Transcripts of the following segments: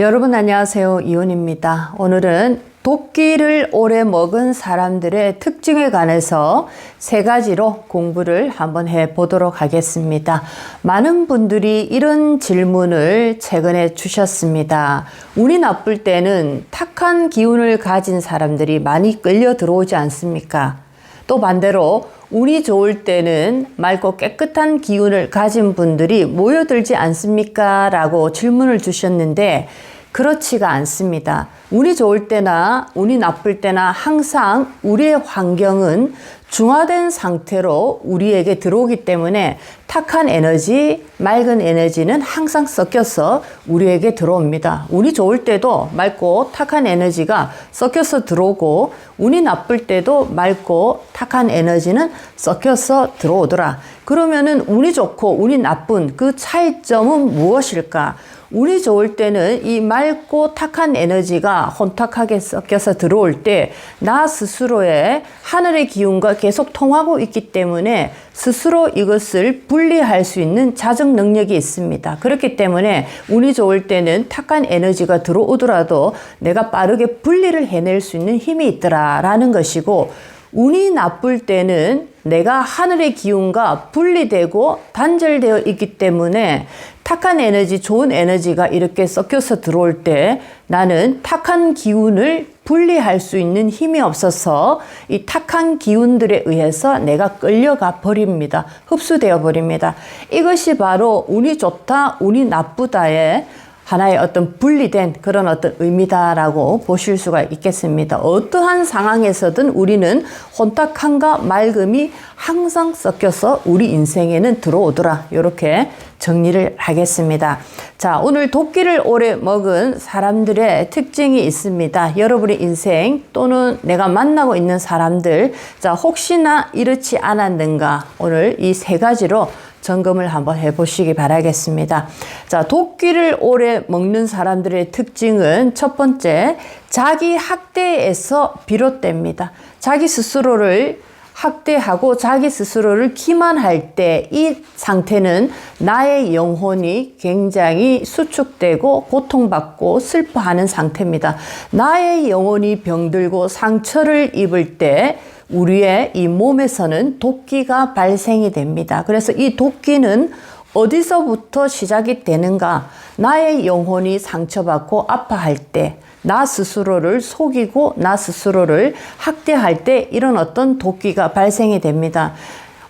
여러분 안녕하세요. 이온입니다. 오늘은 도끼를 오래 먹은 사람들의 특징에 관해서 세 가지로 공부를 한번 해 보도록 하겠습니다. 많은 분들이 이런 질문을 최근에 주셨습니다. 운이 나쁠 때는 탁한 기운을 가진 사람들이 많이 끌려 들어오지 않습니까? 또 반대로 운이 좋을 때는 맑고 깨끗한 기운을 가진 분들이 모여들지 않습니까? 라고 질문을 주셨는데 그렇지가 않습니다. 운이 좋을 때나 운이 나쁠 때나 항상 우리의 환경은 중화된 상태로 우리에게 들어오기 때문에 탁한 에너지, 맑은 에너지는 항상 섞여서 우리에게 들어옵니다. 운이 좋을 때도 맑고 탁한 에너지가 섞여서 들어오고 운이 나쁠 때도 맑고 탁한 에너지는 섞여서 들어오더라. 그러면은 운이 좋고 운이 나쁜 그 차이점은 무엇일까? 운이 좋을 때는 이 맑고 탁한 에너지가 혼탁하게 섞여서 들어올 때 나 스스로의 하늘의 기운과 계속 통하고 있기 때문에 스스로 이것을 분리할 수 있는 자정 능력이 있습니다. 그렇기 때문에 운이 좋을 때는 탁한 에너지가 들어오더라도 내가 빠르게 분리를 해낼 수 있는 힘이 있더라라는 것이고 운이 나쁠 때는 내가 하늘의 기운과 분리되고 단절되어 있기 때문에 탁한 에너지, 좋은 에너지가 이렇게 섞여서 들어올 때 나는 탁한 기운을 분리할 수 있는 힘이 없어서 이 탁한 기운들에 의해서 내가 끌려가 버립니다. 흡수되어 버립니다. 이것이 바로 운이 좋다, 운이 나쁘다의 하나의 어떤 분리된 그런 어떤 의미다라고 보실 수가 있겠습니다. 어떠한 상황에서든 우리는 혼탁함과 맑음이 항상 섞여서 우리 인생에는 들어오더라. 이렇게 정리를 하겠습니다. 자, 오늘 도끼를 오래 먹은 사람들의 특징이 있습니다. 여러분의 인생 또는 내가 만나고 있는 사람들, 자, 혹시나 이렇지 않았는가? 오늘 이 세 가지로 점검을 한번 해보시기 바라겠습니다. 자, 도끼를 오래 먹는 사람들의 특징은 첫 번째, 자기 학대에서 비롯됩니다. 자기 스스로를 학대하고 자기 스스로를 기만할 때 이 상태는 나의 영혼이 굉장히 수축되고 고통받고 슬퍼하는 상태입니다. 나의 영혼이 병들고 상처를 입을 때 우리의 이 몸에서는 도끼가 발생이 됩니다. 그래서 이 도끼는 어디서부터 시작이 되는가? 나의 영혼이 상처받고 아파할 때, 나 스스로를 속이고 나 스스로를 학대할 때 이런 어떤 도끼가 발생이 됩니다.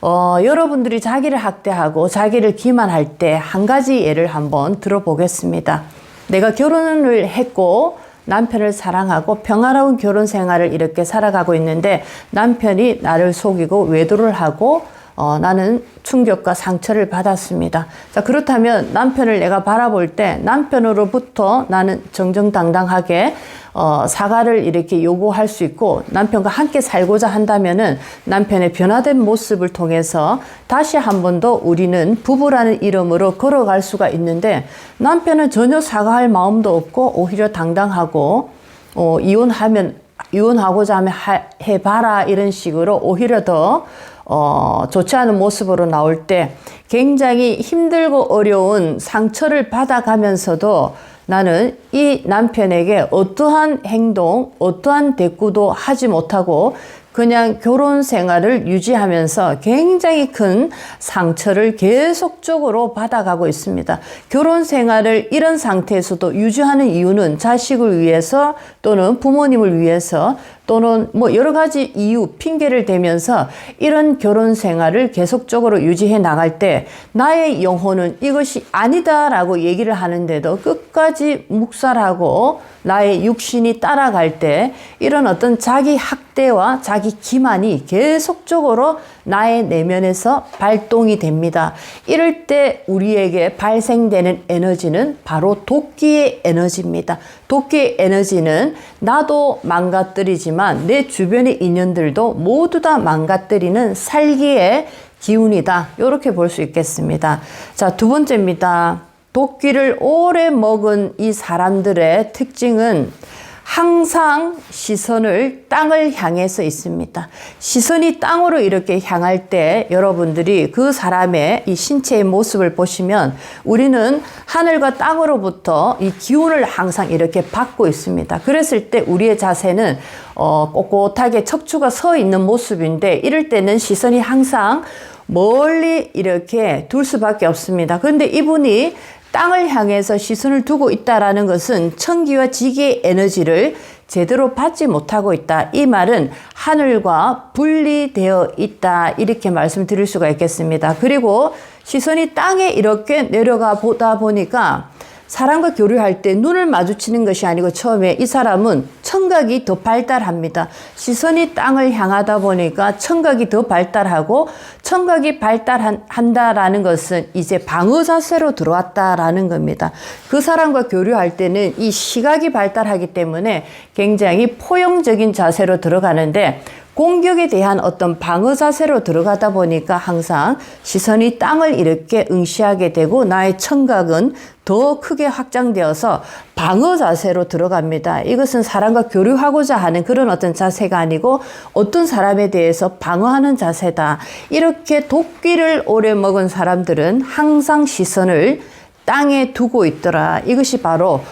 어, 여러분들이 자기를 학대하고 자기를 기만할 때 한 가지 예를 한번 들어보겠습니다. 내가 결혼을 했고 남편을 사랑하고 평화로운 결혼 생활을 이렇게 살아가고 있는데 남편이 나를 속이고 외도를 하고 어, 나는 충격과 상처를 받았습니다. 자, 그렇다면 남편을 내가 바라볼 때 남편으로부터 나는 정정당당하게 어, 사과를 이렇게 요구할 수 있고 남편과 함께 살고자 한다면은 남편의 변화된 모습을 통해서 다시 한 번 더 우리는 부부라는 이름으로 걸어갈 수가 있는데 남편은 전혀 사과할 마음도 없고 오히려 당당하고 어, 이혼하면 이혼하고자 하면 하, 해봐라 이런 식으로 오히려 더 어, 좋지 않은 모습으로 나올 때 굉장히 힘들고 어려운 상처를 받아가면서도 나는 이 남편에게 어떠한 행동, 어떠한 대꾸도 하지 못하고 그냥 결혼 생활을 유지하면서 굉장히 큰 상처를 계속적으로 받아가고 있습니다. 결혼 생활을 이런 상태에서도 유지하는 이유는 자식을 위해서 또는 부모님을 위해서 또는 뭐 여러 가지 이유, 핑계를 대면서 이런 결혼 생활을 계속적으로 유지해 나갈 때 나의 영혼은 이것이 아니다라고 얘기를 하는데도 끝까지 묵살하고 나의 육신이 따라갈 때 이런 어떤 자기 학대와 자기 기만이 계속적으로 나의 내면에서 발동이 됩니다. 이럴 때 우리에게 발생되는 에너지는 바로 도끼의 에너지입니다. 도끼의 에너지는 나도 망가뜨리지만 내 주변의 인연들도 모두 다 망가뜨리는 살기의 기운이다. 이렇게 볼 수 있겠습니다. 자, 두 번째입니다. 도끼를 오래 먹은 이 사람들의 특징은 항상 시선을 땅을 향해서 있습니다. 시선이 땅으로 이렇게 향할 때 여러분들이 그 사람의 이 신체의 모습을 보시면 우리는 하늘과 땅으로부터 이 기운을 항상 이렇게 받고 있습니다. 그랬을 때 우리의 자세는 어, 꼿꼿하게 척추가 서 있는 모습인데 이럴 때는 시선이 항상 멀리 이렇게 둘 수밖에 없습니다. 그런데 이분이 땅을 향해서 시선을 두고 있다라는 것은 천기와 지기의 에너지를 제대로 받지 못하고 있다. 이 말은 하늘과 분리되어 있다. 이렇게 말씀드릴 수가 있겠습니다. 그리고 시선이 땅에 이렇게 내려가 보다 보니까 사람과 교류할 때 눈을 마주치는 것이 아니고 처음에 이 사람은 청각이 더 발달합니다. 시선이 땅을 향하다 보니까 청각이 더 발달하고 청각이 발달한다라는 것은 이제 방어 자세로 들어왔다라는 겁니다. 그 사람과 교류할 때는 이 시각이 발달하기 때문에 굉장히 포용적인 자세로 들어가는데 공격에 대한 어떤 방어 자세로 들어가다 보니까 항상 시선이 땅을 이렇게 응시하게 되고 나의 청각은 더 크게 확장되어서 방어 자세로 들어갑니다. 이것은 사람과 교류하고자 하는 그런 어떤 자세가 아니고 어떤 사람에 대해서 방어하는 자세다. 이렇게 도끼를 오래 먹은 사람들은 항상 시선을 땅에 두고 있더라. 이것이 바로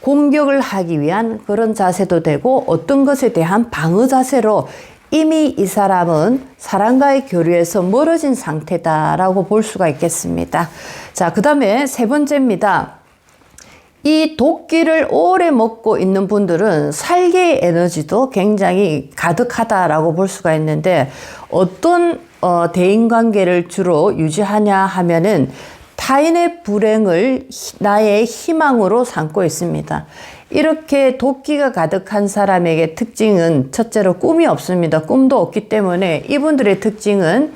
공격을 하기 위한 그런 자세도 되고 어떤 것에 대한 방어 자세로 이미 이 사람은 사람과의 교류에서 멀어진 상태다라고 볼 수가 있겠습니다. 자, 그 다음에 세 번째입니다. 이 도끼를 오래 먹고 있는 분들은 살개의 에너지도 굉장히 가득하다라고 볼 수가 있는데 어떤 어, 대인 관계를 주로 유지하냐 하면은 타인의 불행을 나의 희망으로 삼고 있습니다. 이렇게 도끼가 가득한 사람에게 특징은 첫째로 꿈이 없습니다. 꿈도 없기 때문에 이분들의 특징은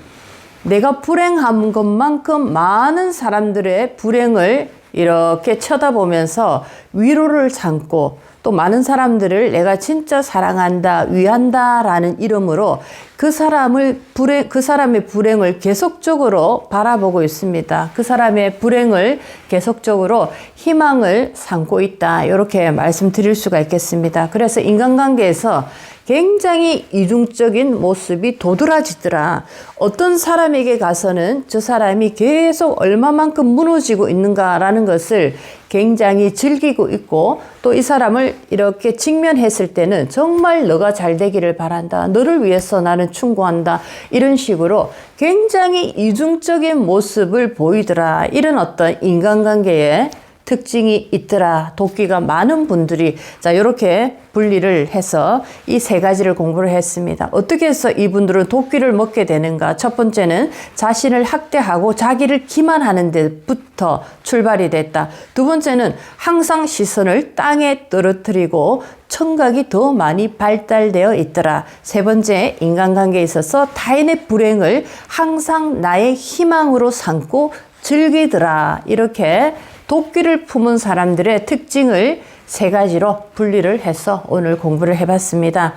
내가 불행한 것만큼 많은 사람들의 불행을 이렇게 쳐다보면서 위로를 삼고 또 많은 사람들을 내가 진짜 사랑한다, 위한다 라는 이름으로 그 사람을 불행, 그 사람의 불행을 계속적으로 바라보고 있습니다. 그 사람의 불행을 계속적으로 희망을 삼고 있다. 이렇게 말씀드릴 수가 있겠습니다. 그래서 인간관계에서 굉장히 이중적인 모습이 도드라지더라. 어떤 사람에게 가서는 저 사람이 계속 얼마만큼 무너지고 있는가라는 것을 굉장히 즐기고 있고 또 이 사람을 이렇게 직면했을 때는 정말 너가 잘 되기를 바란다. 너를 위해서 나는 충고한다. 이런 식으로 굉장히 이중적인 모습을 보이더라. 이런 어떤 인간관계에 특징이 있더라. 도끼가 많은 분들이 자 이렇게 분리를 해서 이 세 가지를 공부를 했습니다. 어떻게 해서 이분들은 도끼를 먹게 되는가? 첫 번째는 자신을 학대하고 자기를 기만하는 데부터 출발이 됐다. 두 번째는 항상 시선을 땅에 떨어뜨리고 청각이 더 많이 발달되어 있더라. 세 번째, 인간관계에 있어서 타인의 불행을 항상 나의 희망으로 삼고 즐기더라. 이렇게 도끼를 품은 사람들의 특징을 세 가지로 분리를 해서 오늘 공부를 해봤습니다.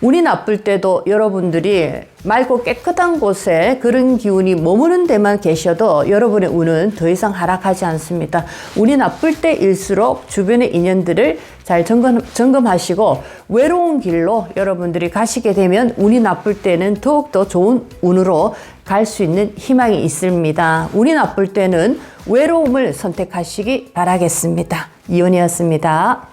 운이 나쁠 때도 여러분들이 맑고 깨끗한 곳에 그런 기운이 머무는 데만 계셔도 여러분의 운은 더 이상 하락하지 않습니다. 운이 나쁠 때일수록 주변의 인연들을 잘 점검, 점검하시고 외로운 길로 여러분들이 가시게 되면 운이 나쁠 때는 더욱더 좋은 운으로 갈 수 있는 희망이 있습니다. 운이 나쁠 때는 외로움을 선택하시기 바라겠습니다. 이혼이었습니다.